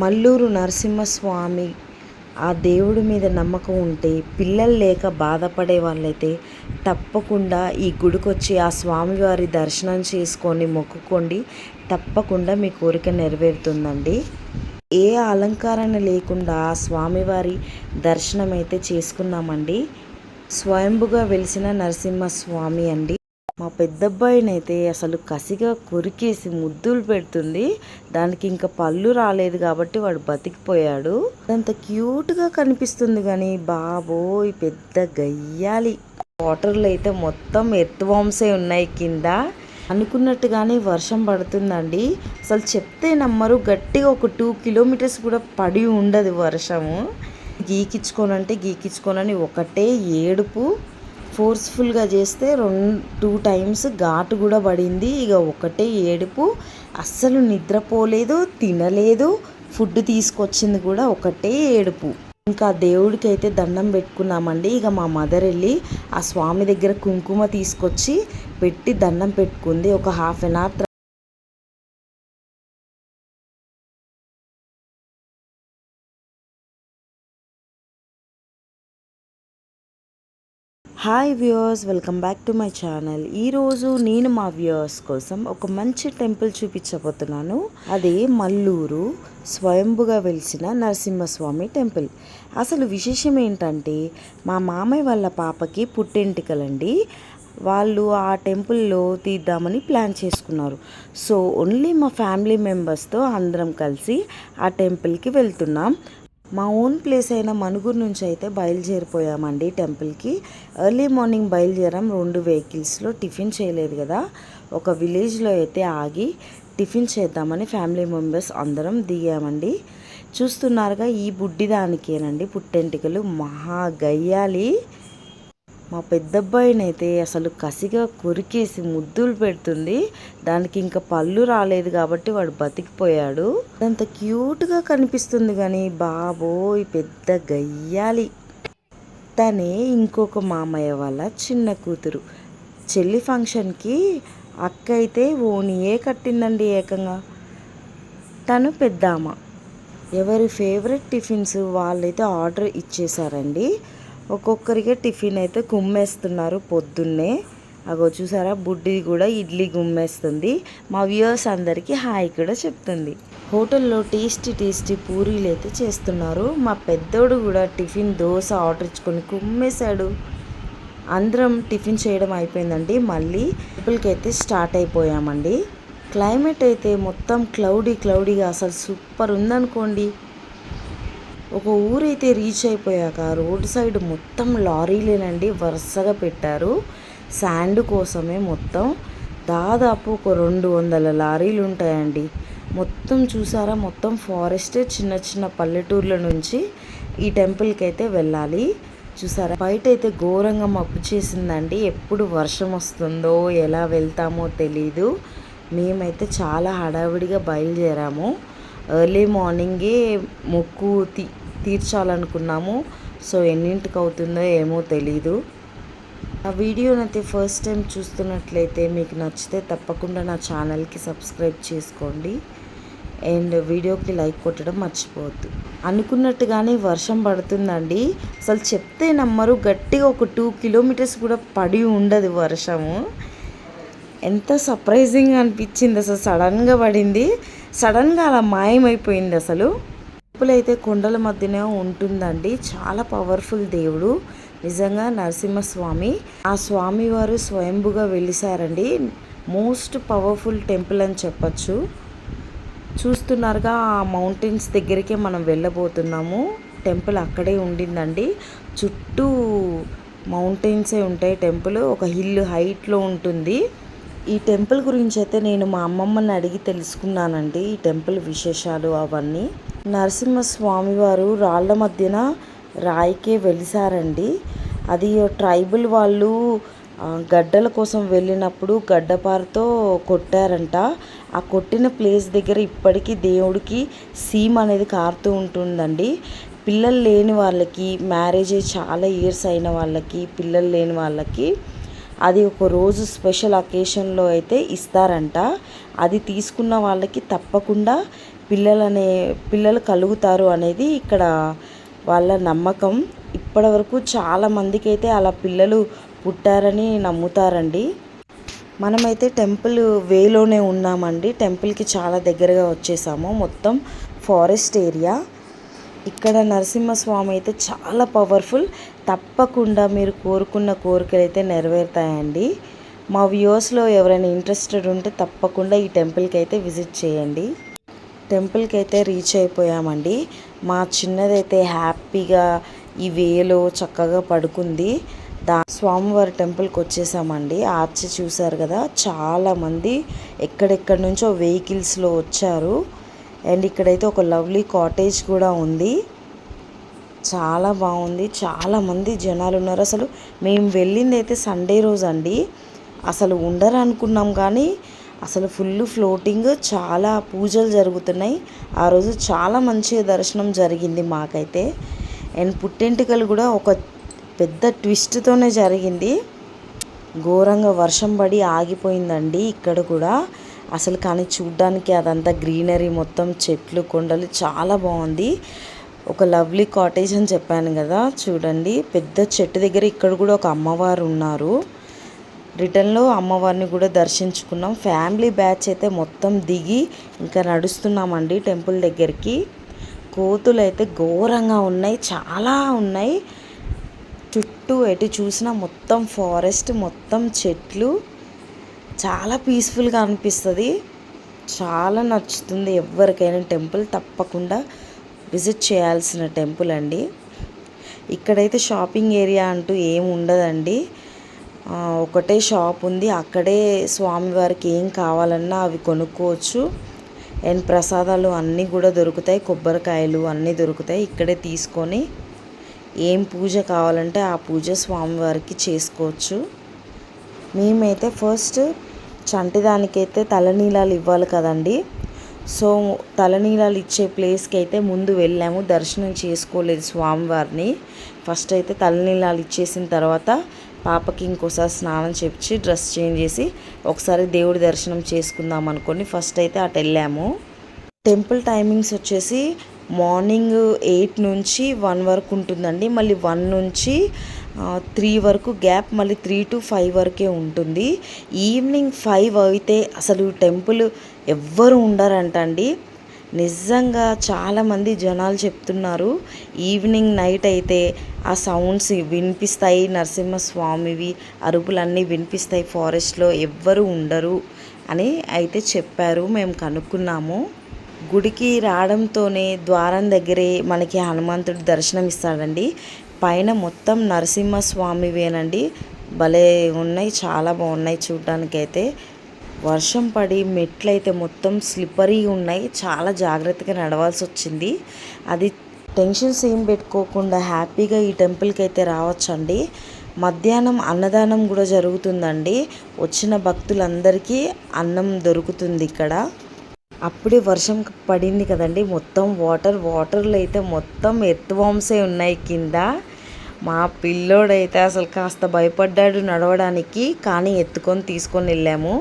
మల్లూరు నరసింహస్వామి ఆ దేవుడి మీద నమ్మకం ఉంటే పిల్లలు లేక బాధపడే వాళ్ళైతే తప్పకుండా ఈ గుడికొచ్చి ఆ స్వామివారి దర్శనం చేసుకొని మొక్కుకోండి. తప్పకుండా మీ కోరిక నెరవేరుతుందండి. ఏ అలంకారణ లేకుండా ఆ స్వామివారి దర్శనం అయితే చేసుకున్నామండి. స్వయంభుగా వెలిసిన నరసింహస్వామి అండి. మా పెద్దబ్బాయినైతే అసలు కసిగా కొరికేసి ముద్దులు పెడుతుంది. దానికి ఇంకా పళ్ళు రాలేదు కాబట్టి వాడు బతికిపోయాడు. అంత క్యూట్గా కనిపిస్తుంది కానీ బాబోయ్ పెద్ద గయ్యాలి. వాటర్లు అయితే మొత్తం ఎర్త్వామ్సే ఉన్నాయి కింద. అనుకున్నట్టుగానే వర్షం పడుతుందండి. అసలు చెప్తే నమ్మరు గట్టిగా ఒక టూ కిలోమీటర్స్ కూడా పడి ఉండదు వర్షము. గీకిచ్చుకోనంటే గీకిచ్చుకోనని ఒకటే ఏడుపు. ఫోర్స్ఫుల్గా చేస్తే రెండు టూ టైమ్స్ ఘాటు కూడా పడింది. ఇక ఒకటే ఏడుపు. అస్సలు నిద్రపోలేదు తినలేదు. ఫుడ్ తీసుకొచ్చింది కూడా ఒకటే ఏడుపు. ఇంకా దేవుడికి అయితే దండం పెట్టుకున్నామండి. ఇక మా మదర్ వెళ్ళి ఆ స్వామి దగ్గర కుంకుమ తీసుకొచ్చి పెట్టి దండం పెట్టుకుంది. ఒక half an hour hi viewers welcome back to my channel. ఈరోజు నేను మా వ్యూయర్స్ కోసం ఒక మంచి టెంపుల్ చూపించబోతున్నాను. అదే మల్లూరు స్వయంభుగా వెలిసిన నరసింహస్వామి టెంపుల్. అసలు విశేషం ఏంటంటే మా మామయ్య వాళ్ళ పాపకి పుట్టెంటికలండి. వాళ్ళు ఆ టెంపుల్లో తీద్దామని ప్లాన్ చేసుకున్నారు. సో ఓన్లీ మా ఫ్యామిలీ మెంబర్స్తో అందరం కలిసి ఆ టెంపుల్కి వెళ్తున్నాం. మా ఓన్ ప్లేస్ అయిన మనుగురు నుంచి అయితే బయలుదేరిపోయామండి టెంపుల్కి. ఎర్లీ మార్నింగ్ బయలుదేరాం. రెండు వెహికల్స్లో టిఫిన్ చేయలేదు కదా. ఒక విలేజ్లో అయితే ఆగి టిఫిన్ చేద్దామని ఫ్యామిలీ మెంబర్స్ అందరం దిగామండి. చూస్తున్నారుగా ఈ బుడ్డి దానికేనండి పుట్టెంటికలు. మహా గయ్యాలి. మా పెద్దబ్బాయినైతే అసలు కసిగా కొరికేసి ముద్దులు పెడుతుంది. దానికి ఇంకా పళ్ళు రాలేదు కాబట్టి వాడు బతికిపోయాడు. అంత క్యూట్గా కనిపిస్తుంది కానీ బాబోయ్ పెద్ద గయ్యాలి. తనే ఇంకొక మామయ్య వాళ్ళ చిన్న కూతురు. చెల్లి ఫంక్షన్కి అక్క అయితే ఓనియే కట్టిందండి ఏకంగా. తను పెద్దామ. ఎవరి ఫేవరెట్ టిఫిన్స్ వాళ్ళైతే ఆర్డర్ ఇచ్చేసారండి ఒక్కొక్కరికి టిఫిన్ అయితే కుమ్మేస్తున్నారు పొద్దున్నే. అగో చూసారా బుడ్డి కూడా ఇడ్లీ గుమ్మేస్తుంది. మా వ్యూవర్స్ అందరికీ హాయ్ కూడా చెప్తుంది. హోటల్లో టేస్టీ టేస్టీ పూరీలు అయితే చేస్తున్నారు. మా పెద్దోడు కూడా టిఫిన్ దోశ ఆర్డర్ ఇచ్చుకొని కుమ్మేశాడు. అందరం టిఫిన్ చేయడం అయిపోయిందండి. మళ్ళీ ట్రిపుల్కి అయితే స్టార్ట్ అయిపోయామండి. క్లైమేట్ అయితే మొత్తం క్లౌడీ క్లౌడీగా అసలు సూపర్ ఉందనుకోండి. ఒక ఊరైతే రీచ్ అయిపోయాక రోడ్ సైడ్ మొత్తం లారీలేనండి వరుసగా పెట్టారు. శాండ్ కోసమే మొత్తం. దాదాపు ఒక రెండు వందల లారీలు ఉంటాయండి మొత్తం చూసారా? మొత్తం ఫారెస్ట్ చిన్న చిన్న పల్లెటూర్ల నుంచి ఈ టెంపుల్కి అయితే వెళ్ళాలి. చూసారా? బయట అయితే ఘోరంగా మబ్బు చేసిందండి. ఎప్పుడు వర్షం వస్తుందో ఎలా వెళ్తామో తెలీదు. మేమైతే చాలా హడావిడిగా బయలుదేరాము. ఎర్లీ మార్నింగే మొక్కు తీర్చాలనుకున్నాము. సో ఎన్నింటికి అవుతుందో ఏమో తెలీదు. ఆ వీడియోనైతే ఫస్ట్ టైం చూస్తున్నట్లయితే మీకు నచ్చితే తప్పకుండా నా ఛానల్కి సబ్స్క్రైబ్ చేసుకోండి. అండ్ వీడియోకి లైక్ కొట్టడం మర్చిపోవద్దు. అనుకున్నట్టుగానే వర్షం పడుతుందండి. అసలు చెప్తే నమ్మరు. గట్టిగా ఒక టూ కిలోమీటర్స్ కూడా పడి ఉండదు వర్షము. ఎంత సర్ప్రైజింగ్ అనిపించింది అసలు. సడన్గా పడింది. సడన్గా అలా మాయమైపోయింది అసలు. టెంపుల్ అయితే కొండల మధ్యనే ఉంటుందండి. చాలా పవర్ఫుల్ దేవుడు నిజంగా నరసింహస్వామి. ఆ స్వామి వారు స్వయంభుగా వెలిసారండి. మోస్ట్ పవర్ఫుల్ టెంపుల్ అని చెప్పచ్చు. చూస్తున్నారుగా ఆ మౌంటైన్స్ దగ్గరికే మనం వెళ్ళబోతున్నాము. టెంపుల్ అక్కడే ఉండిందండి. చుట్టూ మౌంటైన్సే ఉంటాయి టెంపుల్. ఒక హిల్ హైట్లో ఉంటుంది. ఈ టెంపుల్ గురించి అయితే నేను మా అమ్మమ్మని అడిగి తెలుసుకున్నానండి ఈ టెంపుల్ విశేషాలు అవన్నీ. నరసింహస్వామి వారు రాళ్ళ మధ్యన రాయికే వెలిసారండి అది ట్రైబల్ వాళ్ళు గడ్డల కోసం వెళ్ళినప్పుడు గడ్డపారతో కొట్టారంట. ఆ కొట్టిన ప్లేస్ దగ్గర ఇప్పటికీ దేవుడికి సీమ్ అనేది కారుతూ ఉంటుందండి. పిల్లలు లేని వాళ్ళకి మ్యారేజ్ చాలా ఇయర్స్ అయిన వాళ్ళకి పిల్లలు లేని వాళ్ళకి అది ఒక రోజు స్పెషల్ అకేషన్లో అయితే ఇస్తారంట. అది తీసుకున్న వాళ్ళకి తప్పకుండా పిల్లలనే పిల్లలు కలుగుతారు అనేది ఇక్కడ వాళ్ళ నమ్మకం. ఇప్పటివరకు చాలా మందికి అయితే అలా పిల్లలు పుట్టారని నమ్ముతారండి. మనమైతే టెంపుల్ వేలోనే ఉన్నామండి. టెంపుల్కి చాలా దగ్గరగా వచ్చేసాము. మొత్తం ఫారెస్ట్ ఏరియా. ఇక్కడ నరసింహస్వామి అయితే చాలా పవర్ఫుల్. తప్పకుండా మీరు కోరుకున్న కోరికలు అయితే నెరవేరుతాయండి. మా వ్యూస్లో ఎవరైనా ఇంట్రెస్టెడ్ ఉంటే తప్పకుండా ఈ టెంపుల్కి అయితే విజిట్ చేయండి. టెంపుల్కి అయితే రీచ్ అయిపోయామండి. మా చిన్నదైతే హ్యాపీగా ఈ వేలో చక్కగా పడుకుంది. దా స్వామివారి టెంపుల్కి వచ్చేసామండి ఆర్చ్ చూశారు కదా చాలామంది ఎక్కడెక్కడి నుంచో వెహికల్స్లో వచ్చారు. అండ్ ఇక్కడైతే ఒక లవ్లీ కాటేజ్ కూడా ఉంది. చాలా బాగుంది. చాలామంది జనాలు ఉన్నారు. అసలు మేము వెళ్ళింది అయితే సండే రోజు అండి అసలు ఉండరు అనుకున్నాం కానీ అసలు ఫుల్ ఫ్లోటింగ్ చాలా పూజలు జరుగుతున్నాయి. ఆ రోజు చాలా మంచి దర్శనం జరిగింది మాకైతే. అండ్ పుట్టెంటుకలు కూడా ఒక పెద్ద ట్విస్ట్తోనే జరిగింది. ఘోరంగా వర్షం పడి ఆగిపోయిందండి ఇక్కడ కూడా. అసలు కానీ చూడ్డానికి అదంతా గ్రీనరీ మొత్తం చెట్లు కొండలు చాలా బాగుంది. ఒక లవ్లీ కాటేజ్ అని చెప్పాను కదా చూడండి. పెద్ద చెట్టు దగ్గర ఇక్కడ కూడా ఒక అమ్మవారు ఉన్నారు. రిటర్న్లో అమ్మవారిని కూడా దర్శించుకున్నాం. ఫ్యామిలీ బ్యాచ్ అయితే మొత్తం దిగి ఇంకా నడుస్తున్నామండి టెంపుల్ దగ్గరికి. కోతులు అయితే ఘోరంగా ఉన్నాయి చాలా ఉన్నాయి. చుట్టూ ఎటు చూసినా మొత్తం ఫారెస్ట్ మొత్తం చెట్లు. చాలా పీస్ఫుల్గా అనిపిస్తుంది. చాలా నచ్చుతుంది ఎవరికైనా టెంపుల్ తప్పకుండా విజిట్ చేయాల్సిన టెంపుల్ అండి. ఇక్కడైతే షాపింగ్ ఏరియా అంటూ ఏమి ఉండదండి. ఒకటే షాప్ ఉంది. అక్కడే స్వామివారికి ఏం కావాలన్నా అవి కొనుక్కోవచ్చు. అండ్ ప్రసాదాలు అన్నీ కూడా దొరుకుతాయి. కొబ్బరికాయలు అన్నీ దొరుకుతాయి. ఇక్కడే తీసుకొని ఏం పూజ కావాలంటే ఆ పూజ స్వామివారికి చేసుకోవచ్చు. మేమైతే ఫస్ట్ చంటిదానికైతే తలనీలాలు ఇవ్వాలి కదండి. సో తలనీలాలు ఇచ్చే ప్లేస్కి అయితే ముందు వెళ్ళాము. దర్శనం చేసుకోలేదు స్వామివారిని. ఫస్ట్ అయితే తలనీలాలు ఇచ్చేసిన తర్వాత పాపకి ఇంకోసారి స్నానం చేపించి డ్రెస్ చేంజ్ చేసి ఒకసారి దేవుడి దర్శనం చేసుకుందాం అనుకొని ఫస్ట్ అయితే అటు వెళ్ళాము. టెంపుల్ టైమింగ్స్ వచ్చేసి మార్నింగ్ ఎయిట్ నుంచి వన్ వరకు ఉంటుందండి. మళ్ళీ వన్ నుంచి త్రీ వరకు గ్యాప్ మళ్ళీ త్రీ టు ఫైవ్ వరకే ఉంటుంది. ఈవినింగ్ ఫైవ్ అయితే అసలు టెంపుల్ ఎవ్వరు ఉండరంట అండి నిజంగా చాలామంది జనాలు చెప్తున్నారు ఈవినింగ్ నైట్ అయితే ఆ సౌండ్స్ వినిపిస్తాయి నరసింహస్వామివి అరుపులన్నీ వినిపిస్తాయి ఫారెస్ట్లో ఎవ్వరు ఉండరు అని అయితే చెప్పారు. మేము కనుక్కున్నాము. గుడికి రావడంతోనే ద్వారం దగ్గరే మనకి హనుమంతుడు దర్శనం ఇస్తాడండి. పైన మొత్తం నరసింహస్వామివేనండి. భలే ఉన్నాయి చాలా బాగున్నాయి చూడడానికైతే. వర్షం పడి మెట్లయితే మొత్తం స్లిప్పరీ ఉన్నాయి. చాలా జాగ్రత్తగా నడవాల్సి వచ్చింది. అది టెన్షన్స్ ఏం పెట్టుకోకుండా హ్యాపీగా ఈ టెంపుల్కి అయితే రావచ్చండి. మధ్యాహ్నం అన్నదానం కూడా జరుగుతుందండి. వచ్చిన భక్తులందరికీ అన్నం దొరుకుతుంది ఇక్కడ. అప్పుడే వర్షం పడింది కదండి. మొత్తం వాటర్ వాటర్లో అయితే మొత్తం ఎర్త్వామ్సే ఉన్నాయి కింద. మా పిల్లోడైతే అసలు కాస్త భయపడ్డాడు నడవడానికి. కానీ ఎత్తుకొని తీసుకొని వెళ్ళాము.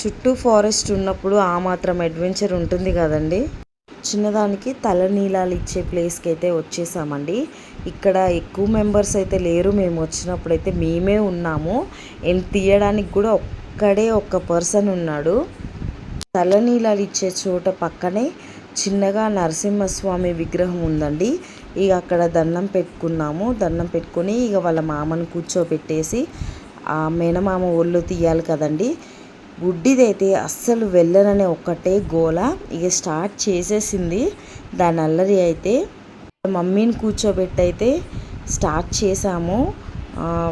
చుట్టూ ఫారెస్ట్ ఉన్నప్పుడు ఆ మాత్రం అడ్వెంచర్ ఉంటుంది కదండి. చిన్నదానికి తలనీలాలు ఇచ్చే ప్లేస్కి అయితే వచ్చేసామండి. ఇక్కడ ఎక్కువ మెంబర్స్ అయితే లేరు. మేము వచ్చినప్పుడు అయితే మేమే ఉన్నాము. ఏం తీయడానికి కూడా ఒక్కడే ఒక్క పర్సన్ ఉన్నాడు. తలనీలాలు ఇచ్చే చోట పక్కనే చిన్నగా నరసింహస్వామి విగ్రహం ఉందండి. ఇక అక్కడ దండం పెట్టుకున్నాము. దండం పెట్టుకొని ఇక వాళ్ళ మామను కూర్చోబెట్టేసి ఆ మేనమామ ఒళ్ళు తీయాలి కదండి. గుడ్డిదైతే అస్సలు వెళ్ళననే ఒక్కటే గోల. ఇక స్టార్ట్ చేసేసింది. దాని అల్లరి అయితే మమ్మీని కూర్చోబెట్టి అయితే స్టార్ట్ చేసాము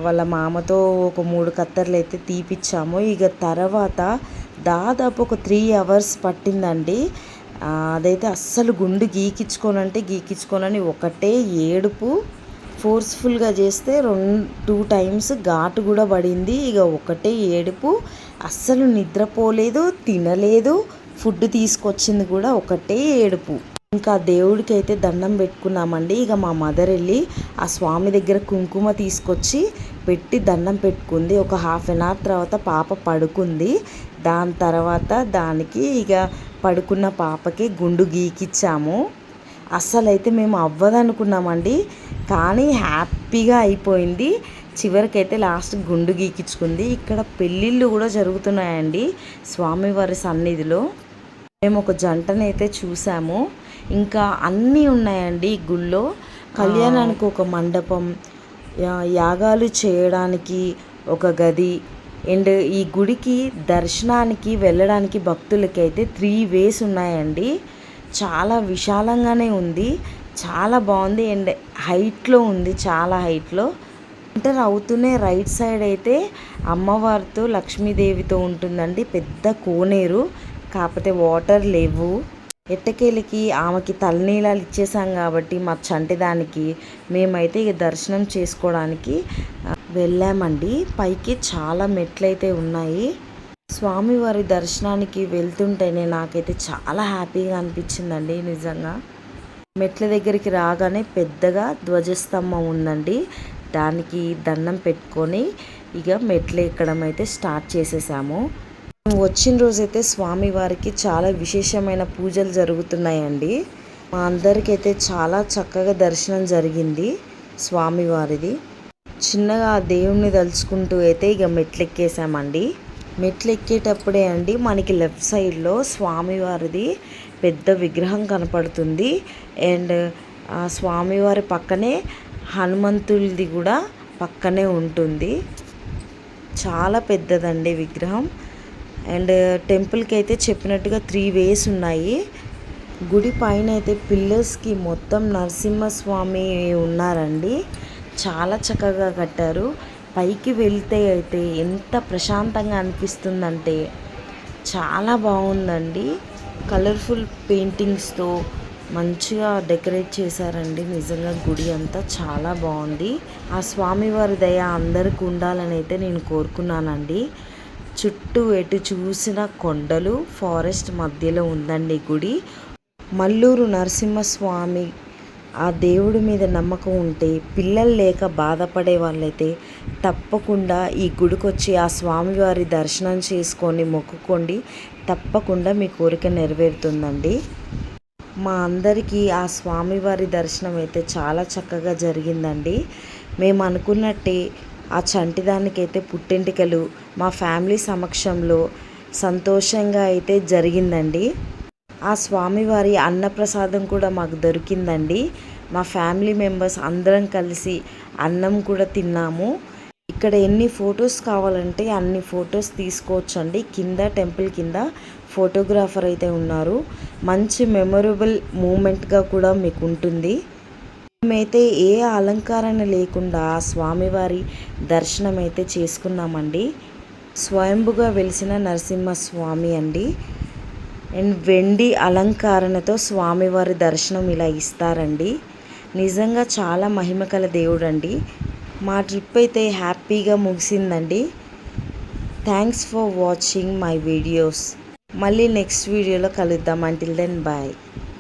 వాళ్ళ మామతో ఒక మూడు కత్తర్లు అయితే తీపిచ్చాము. ఇక తర్వాత దాదాపు ఒక త్రీ అవర్స్ పట్టిందండి. అదైతే అస్సలు గుండు గీకించుకోనంటే గీకించుకోనని ఒకటే ఏడుపు. ఫోర్స్ఫుల్గా చేస్తే రెండు టూ టైమ్స్ ఘాటు కూడా పడింది. ఇక ఒకటే ఏడుపు. అస్సలు నిద్రపోలేదు తినలేదు. ఫుడ్ తీసుకొచ్చింది కూడా ఒకటే ఏడుపు. ఇంకా దేవుడికి అయితే దండం పెట్టుకున్నామండి. ఇక మా మదర్ వెళ్ళి ఆ స్వామి దగ్గర కుంకుమ తీసుకొచ్చి పెట్టి దండం పెట్టుకుంది. ఒక హాఫ్ అన్ అవర్ తర్వాత పాప పడుకుంది. దాని తర్వాత దానికి ఇక పడుకున్న పాపకి గుండు గీకిచ్చాము. అస్సలైతే మేము అవ్వదనుకున్నామండి. కానీ హ్యాపీగా అయిపోయింది. చివరికైతే లాస్ట్ గుండు గీకించుకుంది ఇక్కడ పెళ్ళిళ్ళు కూడా జరుగుతున్నాయండి స్వామివారి సన్నిధిలో. మేము ఒక జంటనైతే చూసాము. ఇంకా అన్నీ ఉన్నాయండి ఈ గుళ్ళో. కళ్యాణానికి ఒక మండపం యాగాలు చేయడానికి ఒక గది అండ్ ఈ గుడికి దర్శనానికి వెళ్ళడానికి భక్తులకి అయితే త్రీ వేస్ ఉన్నాయండి. చాలా విశాలంగానే ఉంది. చాలా బాగుంది అండ్ హైట్లో ఉంది చాలా హైట్లో. ఎంటర్ అవుతూనే రైట్ సైడ్ అయితే అమ్మవారితో లక్ష్మీదేవితో ఉంటుందండి. పెద్ద కోనేరు కాకపోతే వాటర్ లేవు. ఎట్టకేలికి ఆమెకి తలనీలాలు ఇచ్చేసాం కాబట్టి మా చంటిదానికి మేమైతే ఇక దర్శనం చేసుకోవడానికి వెళ్ళామండి. పైకి చాలా మెట్లయితే ఉన్నాయి. స్వామివారి దర్శనానికి వెళ్తుంటేనే నాకైతే చాలా హ్యాపీగా అనిపించిందండి నిజంగా. మెట్ల దగ్గరికి రాగానే పెద్దగా ధ్వజస్తంభం ఉందండి. దానికి దండం పెట్టుకొని ఇక మెట్లు ఎక్కడం అయితే స్టార్ట్ చేసేసాము. మేము వచ్చిన రోజైతే స్వామివారికి చాలా విశేషమైన పూజలు జరుగుతున్నాయండి. మా అందరికైతే చాలా చక్కగా దర్శనం జరిగింది స్వామివారిది. చిన్నగా ఆ దేవుణ్ణి తలుచుకుంటూ అయితే ఇక మెట్లు ఎక్కేసామండి. మెట్లు ఎక్కేటప్పుడే అండి మనకి లెఫ్ట్ సైడ్లో స్వామివారిది పెద్ద విగ్రహం కనపడుతుంది. అండ్ ఆ స్వామివారి పక్కనే హనుమంతుడిది కూడా పక్కనే ఉంటుంది. చాలా పెద్దదండి విగ్రహం. అండ్ టెంపుల్కి అయితే చెప్పినట్టుగా త్రీ వేస్ ఉన్నాయి. గుడి పైన అయితే పిల్లర్స్కి మొత్తం నరసింహస్వామి ఉన్నారండి. చాలా చక్కగా కట్టారు. పైకి వెళ్తే అయితే ఎంత ప్రశాంతంగా అనిపిస్తుందంటే చాలా బాగుందండి. కలర్ఫుల్ పెయింటింగ్స్తో మంచిగా డెకరేట్ చేశారండి. నిజంగా గుడి అంతా చాలా బాగుంది. ఆ స్వామివారి దయ అందరికి ఉండాలని అయితే నేను కోరుకున్నానండి. చుట్టూ ఎటు చూసిన కొండలు ఫారెస్ట్ మధ్యలో ఉందండి గుడి. మల్లూరు నరసింహస్వామి ఆ దేవుడి మీద నమ్మకం ఉంటే పిల్లలు లేక బాధపడే వాళ్ళైతే తప్పకుండా ఈ గుడికి వచ్చి ఆ స్వామివారి దర్శనం చేసుకొని మొక్కుకోండి. తప్పకుండా మీ కోరిక నెరవేరుతుందండి. మా అందరికీ ఆ స్వామివారి దర్శనం అయితే చాలా చక్కగా జరిగిందండి. మేము అనుకున్నట్టే ఆ చంటిదానికైతే పుట్టింటికలు మా ఫ్యామిలీ సమక్షంలో సంతోషంగా అయితే జరిగిందండి. ఆ స్వామివారి అన్నప్రసాదం కూడా మాకు దొరికిందండి. మా ఫ్యామిలీ మెంబర్స్ అందరం కలిసి అన్నం కూడా తిన్నాము. ఇక్కడ ఎన్ని ఫొటోస్ కావాలంటే అన్ని ఫొటోస్ తీసుకోవచ్చండి. కింద టెంపుల్ కింద ఫోటోగ్రాఫర్ అయితే ఉన్నారు. మంచి మెమొరబుల్ మూమెంట్గా కూడా మీకు ఉంటుంది మేమైతే ఏ అలంకారణ లేకుండా స్వామివారి దర్శనం అయితే చేసుకున్నామండి. స్వయంభుగా వెలిసిన నరసింహస్వామి అండి. అండ్ వెండి అలంకరణతో స్వామివారి దర్శనం ఇలా ఇస్తారండి. నిజంగా చాలా మహిమకల దేవుడు అండి మా ట్రిప్ అయితే హ్యాపీగా ముగిసిందండి. Thanks for watching my videos మళ్ళీ నెక్స్ట్ వీడియోలో కలుద్దాం. Until then bye